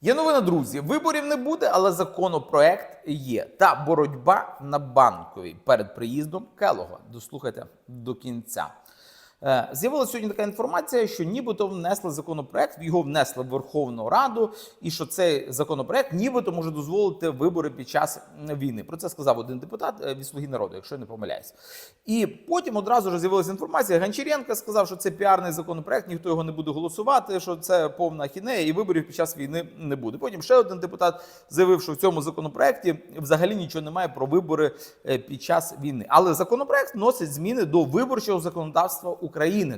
Є новина, друзі. Виборів не буде, але законопроект є. Та боротьба на банковій перед приїздом Келога. Дослухайте до кінця. Е, З'явилася сьогодні така інформація, що нібито внесли законопроект, його внесли в Верховну Раду, і що цей законопроект нібито може дозволити вибори під час війни. Про це сказав один депутат е, від Слуги народу, якщо я не помиляюсь. І потім одразу ж з'явилася інформація. Гончаренко сказав, що це піарний законопроект, ніхто його не буде голосувати, що це повна хінея, і виборів під час війни не буде. Потім ще один депутат заявив, що в цьому законопроекті взагалі нічого немає про вибори е, під час війни. Але законопроект вносить зміни до виборчого законодавства України,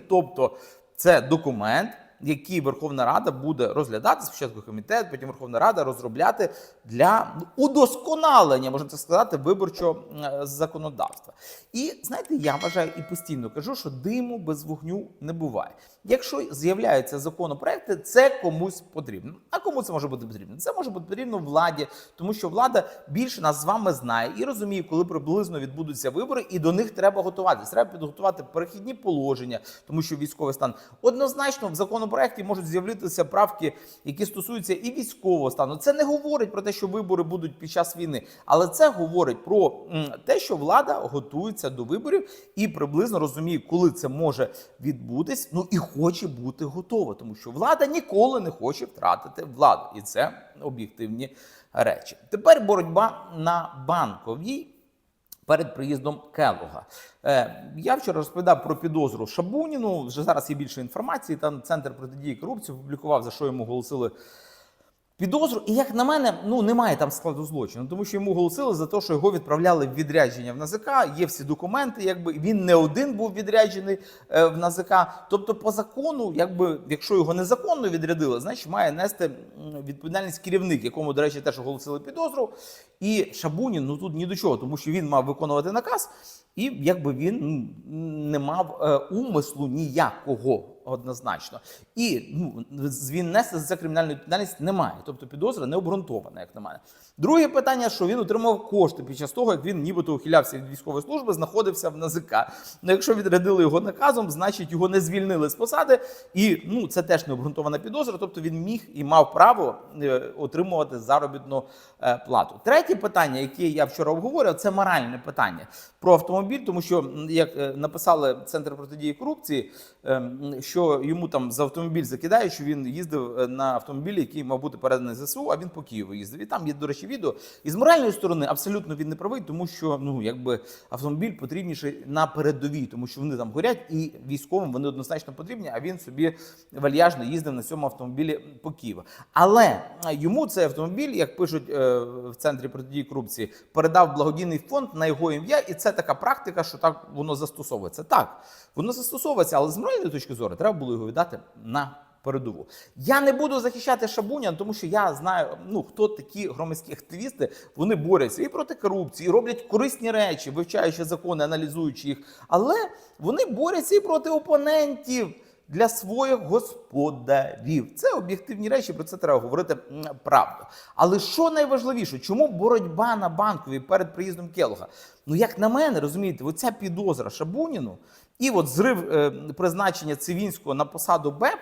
тобто це документ. Який Верховна Рада буде розглядати спочатку комітет, потім Верховна Рада розробляти для удосконалення, можна так сказати, виборчого е, законодавства. І знаєте, я вважаю і постійно кажу, що диму без вогню не буває. Якщо з'являються законопроекти, це комусь потрібно. А кому це може бути потрібно? Це може бути потрібно владі, тому що влада більше нас з вами знає і розуміє, коли приблизно відбудуться вибори, і до них треба готуватися. Треба підготувати перехідні положення, тому що військовий стан однозначно в законопроекті можуть з'явитися правки, які стосуються і військового стану. Це не говорить про те, що вибори будуть під час війни, але це говорить про те, що влада готується до виборів і приблизно розуміє, коли це може відбутись. Ну і хоче бути готова, тому що влада ніколи не хоче втратити владу, і це об'єктивні речі. Тепер боротьба на банковій. Перед приїздом Келога. Е, я вчора розповідав про підозру Шабуніну. Вже зараз є більше інформації. Там центр протидії корупції опублікував, за що йому оголосили підозру. І як на мене, ну немає там складу злочину, тому що йому оголосили за те, що його відправляли в відрядження в НАЗК. Є всі документи, якби він не один був відряджений е, в НАЗК. Тобто, по закону, якби якщо його незаконно відрядили, значить має нести відповідальність керівник, якому, до речі, теж оголосили підозру. І Шабунін ну тут ні до чого, тому що він мав виконувати наказ, і якби він не мав е, умислу ніякого однозначно. І ну, він нести за кримінальну відповідальність немає. Тобто підозра не обґрунтована, як на мене. Друге питання, що він отримав кошти під час того, як він нібито ухилявся від військової служби, знаходився в НАЗК. Ну, якщо відрядили його наказом, значить його не звільнили з посади, і ну це теж не обґрунтована підозра. Тобто він міг і мав право е, отримувати заробітну е, плату. Третє питання, яке я вчора обговорював, це моральне питання про автомобіль, тому що як е, написали центр протидії корупції, е, м, що йому там за автомобіль закидають, що він їздив е, на автомобілі, який мав бути переданий ЗСУ, а він по Києву їздив. І там є, до речі, відео. І з моральної сторони абсолютно він не правий, тому що ну якби автомобіль потрібніший на передовій, тому що вони там горять, і військовим вони однозначно потрібні. А він собі вальяжно їздив на цьому автомобілі по Києву. Але е, йому цей автомобіль, як пишуть е, в центрі протидії корупції, передав благодійний фонд на його ім'я, і це така практика, що так воно застосовується. Так, воно застосовується, але з моральної точки зору треба було його віддати на передову. Я не буду захищати Шабуня, тому що я знаю, ну хто такі громадські активісти. Вони борються і проти корупції, і роблять корисні речі, вивчаючи закони, аналізуючи їх. Але вони борються і проти опонентів. Для своїх господарів це об'єктивні речі, про це треба говорити правду. Але що найважливіше, чому боротьба на банковій перед приїздом Келога? Ну, як на мене, розумієте, оця підозра Шабуніну і от зрив е, призначення Цивінського на посаду БЕП.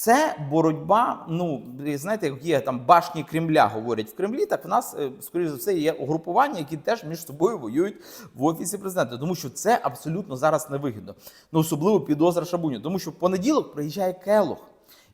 Це боротьба. Ну знаєте, як є там башні Кремля, говорять в Кремлі. Так в нас, е, скоріш за все, є угрупування, які теж між собою воюють в офісі президента, тому що це абсолютно зараз невигідно. Ну особливо підозра Шабуню, тому що в понеділок приїжджає Келох.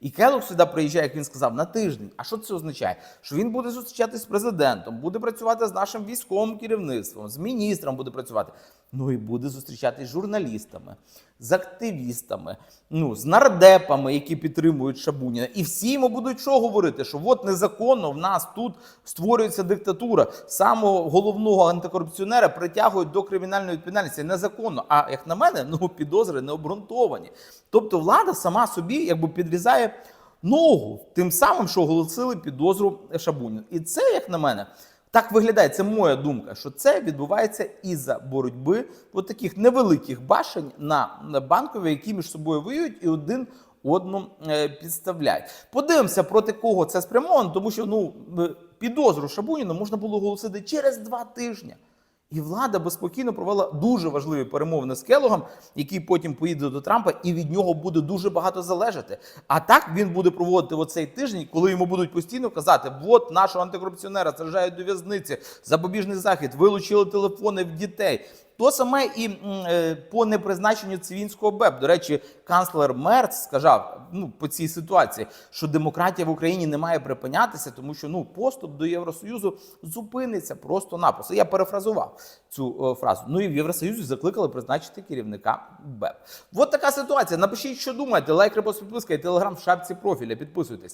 І Келох сюди приїжджає, як він сказав, на тиждень. А що це означає? Що він буде зустрічатися з президентом, буде працювати з нашим військовим керівництвом, з міністром буде працювати. Ну і буде зустрічатися з журналістами, з активістами, ну з нардепами, які підтримують Шабуніна. І всі йому будуть що говорити? Що от незаконно в нас тут створюється диктатура. Самого головного антикорупціонера притягують до кримінальної відповідальності незаконно. А як на мене, ну підозри не обґрунтовані. Тобто влада сама собі якби підрізає ногу тим самим, що оголосили підозру Шабуніну. І це, як на мене, так виглядає. Це моя думка, що це відбувається із-за боротьби от таких невеликих башень на, на банкові, які між собою воюють і один. Одну е, підставляють. Подивимося, проти кого це спрямовано, тому що ну е, підозру Шабуніну можна було оголосити через два тижні. І влада би спокійно провела дуже важливі перемовини з Келогом, який потім поїде до Трампа, і від нього буде дуже багато залежати. А так він буде проводити оцей тиждень, коли йому будуть постійно казати: от нашого антикорупціонера саджають до в'язниці, запобіжний захід, вилучили телефони в дітей. То саме і е, по непризначенню Цивінського БЕП. До речі, канцлер Мерц сказав ну по цій ситуації, що демократія в Україні не має припинятися, тому що ну поступ до Євросоюзу зупиниться просто-напросто. Я перефразував цю е, фразу. Ну і в Євросоюзі закликали призначити керівника БЕП. От така ситуація. Напишіть, що думаєте. Лайк, репост, підписка і телеграм в шапці профіля. Підписуйтесь.